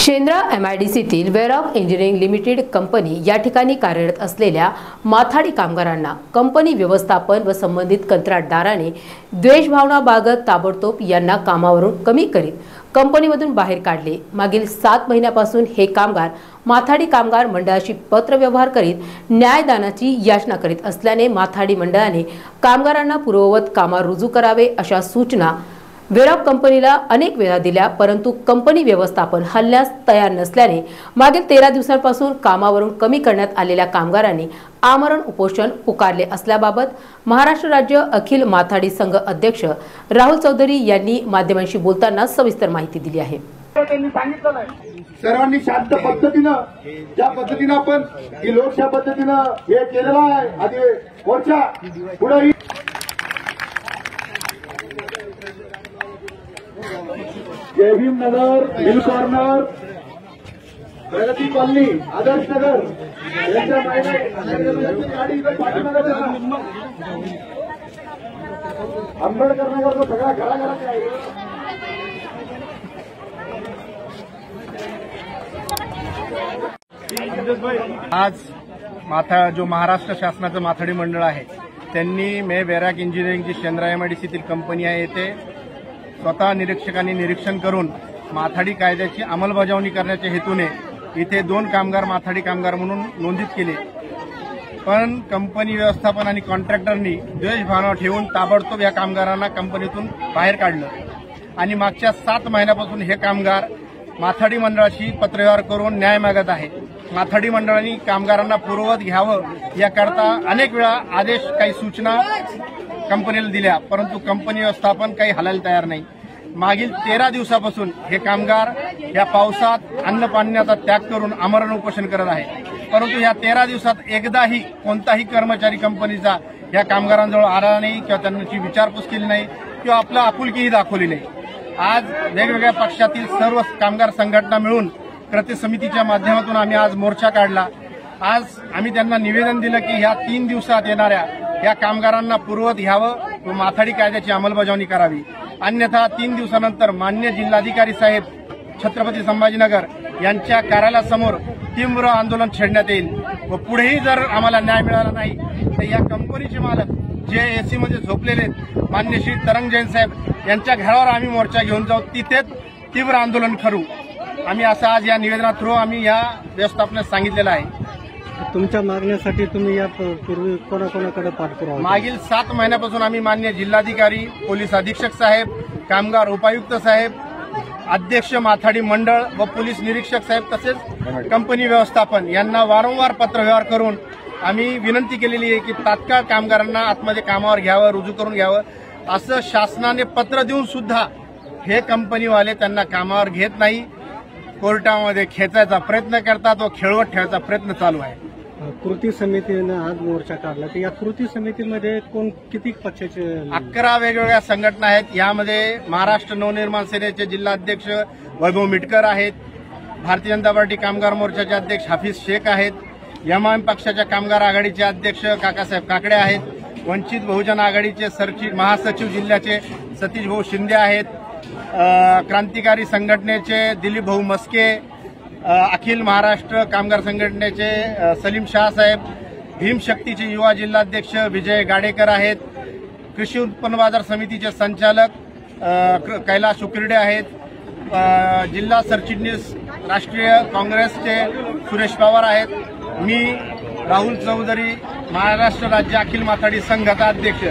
Shendra M I D सीतील Varroc engineering limited company या ठिकाणी कार्यरत असलेल्या माथाडी कामगारांना कंपनी व्यवस्थापन व संबंधित कंत्राटदाराने द्वेषभावना बागत ताबडतोब यांना कामावरून कमी करीत कंपनीमधून बाहेर काढले. मागील सात महिन्यापासून हे कामगार माथाडी कामगार मंडळाशी पत्रव्यवहार करीत न्यायदानाची याचना करीत असल्याने माथाडी मंडळाने कामगारांना पूर्ववत कामावर रुजू करावे अशा सूचना वेरॉक कंपनीला अनेक वेळा दिल्या परंतु कंपनी व्यवस्थापन हलण्यास तयार नसल्याने मागील तेरा दिवसांपासून कामावरून कमी करण्यात आलेल्या कामगारांनी आमरण उपोषण पुकारले असल्याबाबत महाराष्ट्र राज्य अखिल माथाडी संघ अध्यक्ष राहुल चौधरी यांनी माध्यमांशी बोलताना सविस्तर माहिती दिली आहे. त्यांनी सांगितलं नाही. सर्वांनी शांत पद्धतीनं ज्या पद्धतीनं आपण ही लोकशाही पद्धतीनं हे केलेलं आहे आधी मोर्चा पुढे Jai Bhim Nagar hill corner Pragati colony Adarsh Nagar. यांच्या पाठीमागे आंबेडकर नगर तो सगळा घराघरात आहे. आज माथा जो महाराष्ट्र शासनाचं माथाडी मंडळ आहे त्यांनी मे वेरॅक इंजिनिअरिंगची शेंद्रा एमआयडीसीतील कंपनी आहे येथे स्वतः निरीक्षकांनी निरीक्षण करून माथाडी कायद्याची अंमलबजावणी करण्याच्या हेतूने इथे दोन कामगार माथाडी कामगार म्हणून नोंदित केले. पण कंपनी व्यवस्थापन आणि कॉन्ट्रॅक्टरनी द्वेषभावना ठेवून ताबडतोब या कामगारांना कंपनीतून बाहेर काढलं. आणि मागच्या सात महिन्यापासून हे कामगार माथाडी मंडळाशी पत्रव्यवहार करून न्याय मागत आहे. माथाडी मंडळाने कामगारांना पूर्ववत घ्यावं याकरता अनेक वेळा आदेश काही सूचना कंपनीला दिल्या परंतु कंपनी व्यवस्थापन काही हलायला तयार नाही. मागील तेरा दिवसापासून हे कामगार या पावसात अन्न पाण्याचा त्याग करून आमरण उपोषण करत आहे. परंतु या तेरा दिवसात एकदाही कोणताही कर्मचारी कंपनीचा या कामगारांजवळ आला नाही किंवा त्यांची विचारपूस केली नाही किंवा आपलं आपुलकीही दाखवली नाही. आज वेगवेगळ्या पक्षातील सर्व कामगार संघटना मिळून कृती समितीच्या माध्यमातून आम्ही आज मोर्चा काढला. आज आम्ही त्यांना निवेदन दिलं की ह्या तीन दिवसात येणाऱ्या या कामगारांना पूर्वत घ्यावं व माथाडी कायद्याची अंमलबजावणी करावी. अन्यथा तीन दिवसानंतर मान्य जिल्हाधिकारी साहेब छत्रपती संभाजीनगर यांच्या कार्यालयासमोर तीव्र आंदोलन छेडण्यात येईल व पुढेही जर आम्हाला न्याय मिळाला नाही तर या कंपनीचे मालक जे एसी मध्ये झोपलेले आहेत, मान्य श्री तरंग जैन साहेब यांच्या घरावर आम्ही मोर्चा घेऊन जाऊ तिथेच तीव्र आंदोलन करू आम्ही असं आज या निवेदना थ्रू आम्ही या व्यवस्थापनास सांगितलेलं आहे. तुमच्या मागण्यासाठी तुम्ही या पूर्वी कोणाकोणाकडे पाठपुरावा मागील सात महिन्यापासून आम्ही मान्य जिल्हाधिकारी पोलीस अधीक्षक साहेब कामगार उपायुक्त साहेब अध्यक्ष माथाडी मंडळ व पोलीस निरीक्षक साहेब तसेच कंपनी व्यवस्थापन यांना वारंवार पत्रव्यवहार करून आम्ही विनंती केलेली आहे की तात्काळ कामगारांना आतमध्ये कामावर घ्यावं रुजू करून घ्यावं. असं शासनाने पत्र देऊन सुद्धा हे कंपनीवाले त्यांना कामावर घेत नाही. कोर्टामध्ये खेचायचा प्रयत्न करतात व खेळवत ठेवायचा प्रयत्न चालू आहे. कृती समितीनं आज मोर्चा काढला. तर या कृती समितीमध्ये कोण किती पक्षाचे अकरा वेगवेगळ्या संघटना आहेत. यामध्ये महाराष्ट्र नवनिर्माण सेनेचे जिल्हाध्यक्ष वैभव मिटकर आहेत. भारतीय जनता पार्टी कामगार मोर्चाचे अध्यक्ष हाफिज शेख आहेत. एमआयएम पक्षाच्या कामगार आघाडीचे अध्यक्ष काकासाहेब काकडे आहेत. वंचित बहुजन आघाडीचे सरचि महासचिव जिल्ह्याचे सतीश भाऊ शिंदे आहेत. क्रांतिकारी संघटनेचे दिलीप भाऊ मस्के अखिल महाराष्ट्र कामगार संघटनेचे सलीम सलीम शहासाहेब भीमशक्तीचे युवा जिल्हाध्यक्ष विजय गाडेकर आहेत. कृषी उत्पन्न बाजार समितीचे संचालक क- कैलास उकिरडे आहेत. जिल्हा सरचिटणीस राष्ट्रीय काँग्रेसचे सुरेश पवार आहेत. मी राहुल चौधरी महाराष्ट्र राज्य अखिल माथाडी संघाचा अध्यक्ष.